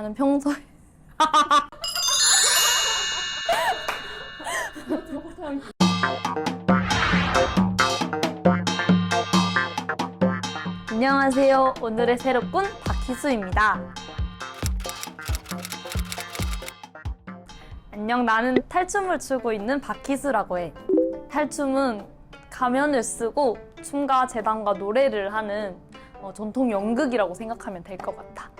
나는 평소에 안녕하세요. 오늘의 새롭군 박희수입니다. 안녕, 나는 탈춤을 추고 있는 박희수라고 해. 탈춤은 가면을 쓰고 춤과 재단과 노래를 하는 어, 전통 연극이라고 생각하면 될 것 같아.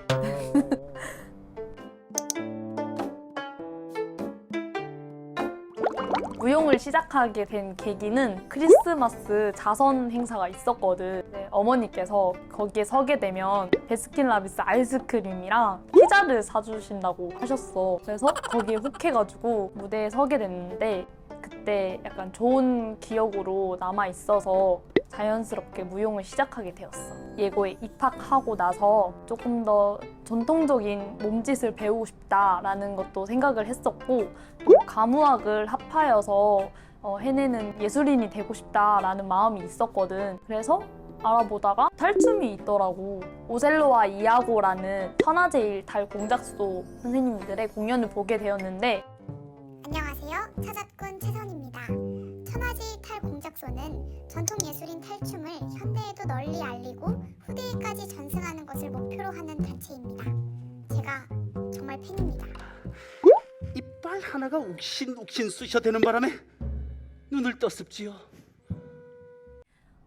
무용을 시작하게 된 계기는 크리스마스 자선 행사가 있었거든. 네, 어머니께서 거기에 서게 되면 베스킨라빈스 아이스크림이랑 피자를 사주신다고 하셨어. 그래서 거기에 혹해가지고 무대에 서게 됐는데 그때 약간 좋은 기억으로 남아 있어서 자연스럽게 무용을 시작하게 되었어. 예고에 입학하고 나서 조금 더 전통적인 몸짓을 배우고 싶다라는 것도 생각을 했었고 또 가무학을 합하여서 어, 해내는 예술인이 되고 싶다라는 마음이 있었거든. 그래서 알아보다가 탈춤이 있더라고. 오셀로와 이아고라는 천하제일 달 공작소 선생님들의 공연을 보게 되었는데 안녕하세요. 차작꾼 최선입니다. 천하지 탈 공작소는 전통 예술인 탈춤을 현대에도 널리 알리고 후대에까지 전승하는 것을 목표로 하는 단체입니다. 제가 정말 팬입니다. 이빨 하나가 욱신욱신 쑤셔대는 바람에 눈을 떴습지요.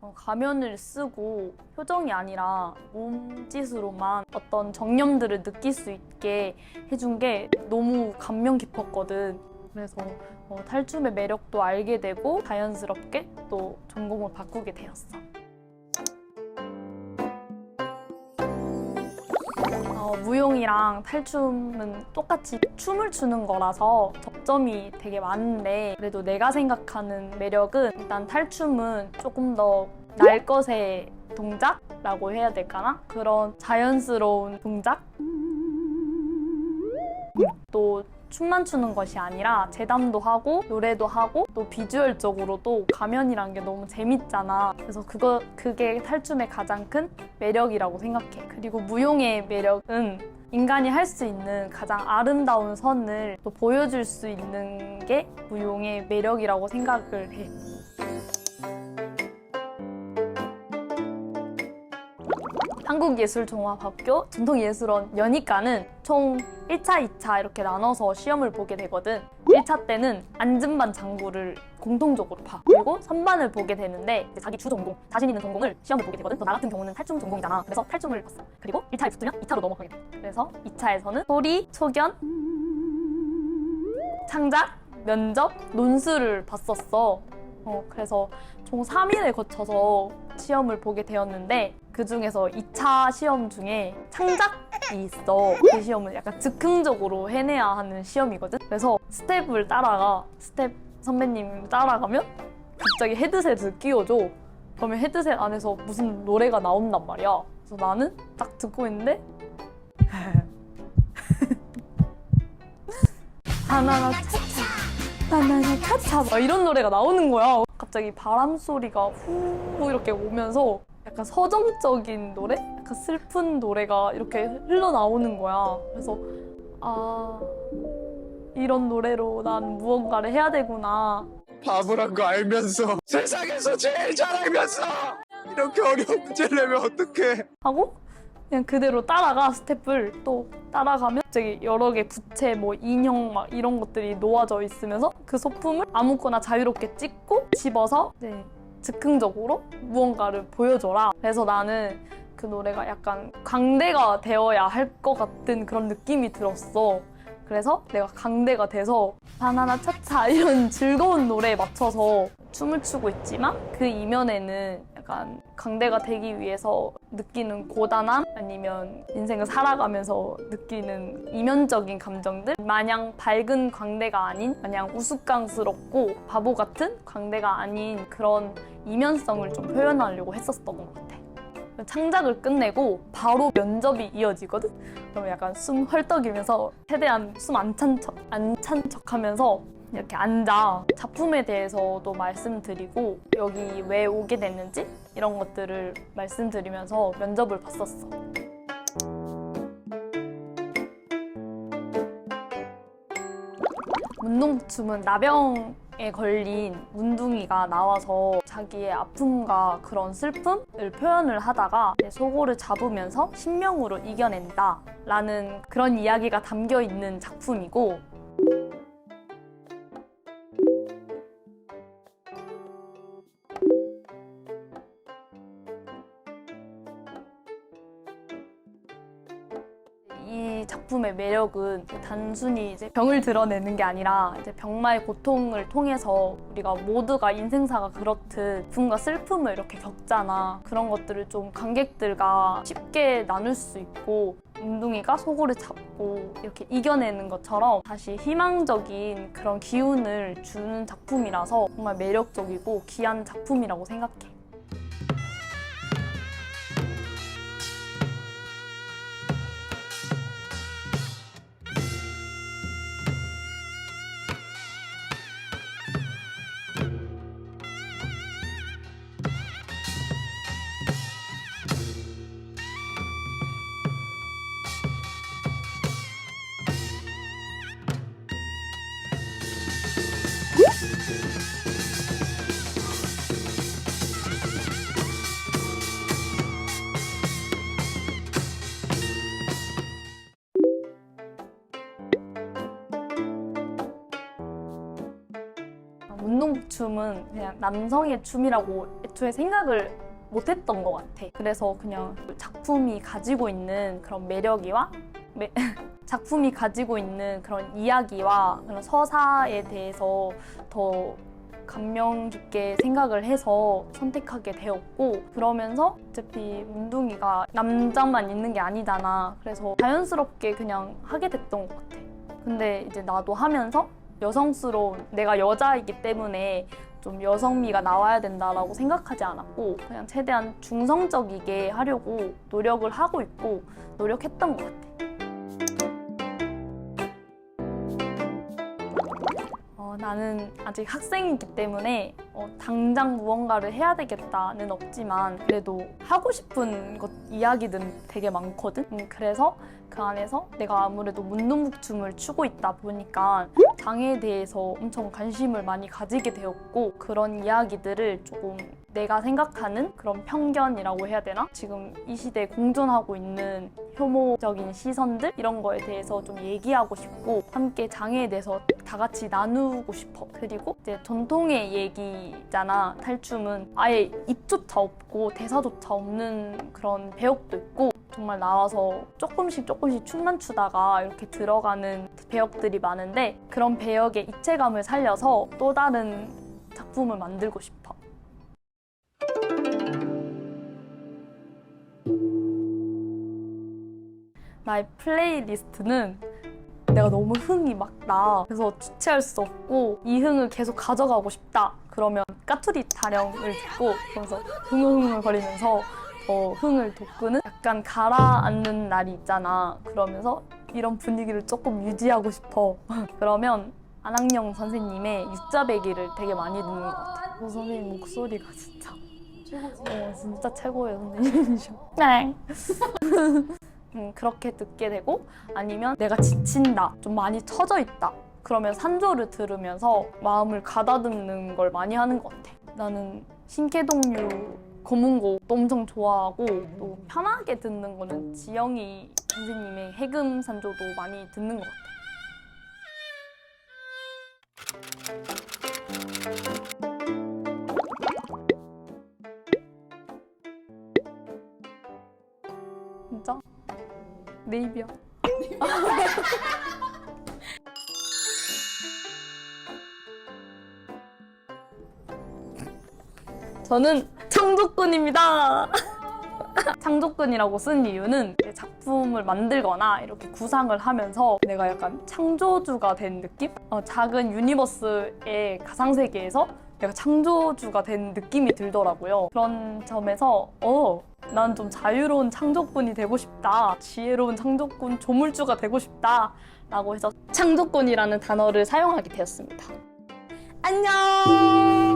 어, 가면을 쓰고 표정이 아니라 몸짓으로만 어떤 정념들을 느낄 수 있게 해준 게 너무 감명 깊었거든. 그래서 어, 탈춤의 매력도 알게 되고 자연스럽게 또 전공을 바꾸게 되었어. 어, 무용이랑 탈춤은 똑같이 춤을 추는 거라서 접점이 되게 많은데 그래도 내가 생각하는 매력은 일단 탈춤은 조금 더 날 것의 동작라고 해야 될까나? 그런 자연스러운 동작? 또 춤만 추는 것이 아니라 재담도 하고 노래도 하고 또 비주얼적으로도 가면이란 게 너무 재밌잖아. 그래서 그거 그게 탈춤의 가장 큰 매력이라고 생각해. 그리고 무용의 매력은 인간이 할 수 있는 가장 아름다운 선을 또 보여줄 수 있는 게 무용의 매력이라고 생각을 해. 한국예술종합학교 전통예술원 연희과는 총 1차, 2차 이렇게 나눠서 시험을 보게 되거든. 1차 때는 앉은반 장구를 공통적으로 봐. 그리고 선반을 보게 되는데 자기 주 전공, 자신 있는 전공을 시험을 보게 되거든. 또나 같은 경우는 탈춤 전공이잖아. 그래서 탈춤을 봤어. 그리고 1차에 붙으면 2차로 넘어가게 돼. 그래서 2차에서는 소리, 초견, 창작, 면접, 논술을 봤었어. 어, 그래서 총 3일에 거쳐서 시험을 보게 되었는데 그 중에서 2차 시험 중에 창작이 있어. 그 시험은 약간 즉흥적으로 해내야 하는 시험이거든. 그래서 스텝을 따라가 스텝 선배님 따라가면 갑자기 헤드셋을 끼워줘. 그러면 헤드셋 안에서 무슨 노래가 나온단 말이야. 그래서 나는 딱 듣고 있는데 바나나 차차 바나나 차차 막 이런 노래가 나오는 거야. 갑자기 바람 소리가 후 이렇게 오면서 약간 서정적인 노래? 약간 슬픈 노래가 이렇게 흘러나오는 거야. 그래서 아 이런 노래로 난 무언가를 해야 되구나. 바보란 거 알면서 세상에서 제일 잘 알면서 이렇게 어려운 문제를 내면 어떡해 하고 그냥 그대로 따라가 스텝을 또 따라가면 갑자기 여러 개 부채 뭐 인형 막 이런 것들이 놓아져 있으면서 그 소품을 아무거나 자유롭게 찍고 집어서 네, 즉흥적으로 무언가를 보여줘라. 그래서 나는 그 노래가 약간 강대가 되어야 할 것 같은 그런 느낌이 들었어. 그래서 내가 강대가 돼서 바나나 차차 이런 즐거운 노래에 맞춰서 춤을 추고 있지만 그 이면에는 약간 강대가 되기 위해서 느끼는 고단함 아니면 인생을 살아가면서 느끼는 이면적인 감정들 마냥 밝은 광대가 아닌 마냥 우스꽝스럽고 바보 같은 광대가 아닌 그런 이면성을 좀 표현하려고 했었던 것 같아. 창작을 끝내고 바로 면접이 이어지거든? 그러면 약간 숨 헐떡이면서 최대한 숨 안 찬 척, 안 찬 척 하면서 이렇게 앉아 작품에 대해서도 말씀드리고 여기 왜 오게 됐는지 이런 것들을 말씀드리면서 면접을 봤었어. 문동춤은 나병에 걸린 문둥이가 나와서 자기의 아픔과 그런 슬픔을 표현을 하다가 소고를 잡으면서 신명으로 이겨낸다 라는 그런 이야기가 담겨 있는 작품이고 이 작품의 매력은 단순히 이제 병을 드러내는 게 아니라 이제 병마의 고통을 통해서 우리가 모두가 인생사가 그렇듯 분과 슬픔을 이렇게 겪잖아. 그런 것들을 좀 관객들과 쉽게 나눌 수 있고 운둥이가 소고를 잡고 이렇게 이겨내는 것처럼 다시 희망적인 그런 기운을 주는 작품이라서 정말 매력적이고 귀한 작품이라고 생각해. 춤은 그냥 남성의 춤이라고 애초에 생각을 못했던 것 같아. 그래서 그냥 작품이 가지고 있는 그런 매력이와 매- 작품이 가지고 있는 그런 이야기와 그런 서사에 대해서 더 감명 깊게 생각을 해서 선택하게 되었고 그러면서 어차피 문둥이가 남자만 있는 게 아니잖아. 그래서 자연스럽게 그냥 하게 됐던 것 같아. 근데 이제 나도 하면서 여성스러운 내가 여자이기 때문에 좀 여성미가 나와야 된다라고 생각하지 않았고 그냥 최대한 중성적이게 하려고 노력을 하고 있고 노력했던 것 같아. 어, 나는 아직 학생이기 때문에 어, 당장 무언가를 해야 되겠다는 없지만 그래도 하고 싶은 것 이야기들은 되게 많거든. 음, 그래서 그 안에서 내가 아무래도 문동북춤을 추고 있다 보니까 장애에 대해서 엄청 관심을 많이 가지게 되었고 그런 이야기들을 조금 내가 생각하는 그런 편견이라고 해야 되나? 지금 이 시대에 공존하고 있는 혐오적인 시선들 이런 거에 대해서 좀 얘기하고 싶고 함께 장애에 대해서 다 같이 나누고 싶어. 그리고 이제 전통의 얘기잖아. 탈춤은 아예 입조차 없고 대사조차 없는 그런 배역도 있고 정말 나와서 조금씩 조금씩 춤만 추다가 이렇게 들어가는 배역들이 많은데 그런 배역의 입체감을 살려서 또 다른 작품을 만들고 싶어. 나의 플레이리스트는 내가 너무 흥이 막 나. 그래서 주체할 수 없고 이 흥을 계속 가져가고 싶다. 그러면 까투리 타령을 듣고 그러면서 흥흥흥을 거리면서 더 흥을 돋구는 약간 가라앉는 날이 있잖아. 그러면서 이런 분위기를 조금 유지하고 싶어. 그러면 안학영 선생님의 육자배기를 되게 많이 듣는 것 같아. 오 선생님 목소리가 진짜 어, 진짜 최고의 선생님이셔. 네. 음, 그렇게 듣게 되고 아니면 내가 지친다, 좀 많이 처져 있다. 그러면 산조를 들으면서 마음을 가다듬는 걸 많이 하는 것 같아. 나는 신케동류 검은 곡도 엄청 좋아하고 또 편하게 듣는 거는 지영이 선생님의 해금 산조도 많이 듣는 것 같아. 진짜? 내 입이야. 저는 창조꾼입니다. 창조꾼이라고 쓴 이유는 작품을 만들거나 이렇게 구상을 하면서 내가 약간 창조주가 된 느낌? 어, 작은 유니버스의 가상세계에서 내가 창조주가 된 느낌이 들더라고요. 그런 점에서 어, 난 좀 자유로운 창조꾼이 되고 싶다. 지혜로운 창조꾼, 조물주가 되고 싶다. 라고 해서 창조꾼이라는 단어를 사용하게 되었습니다. 안녕!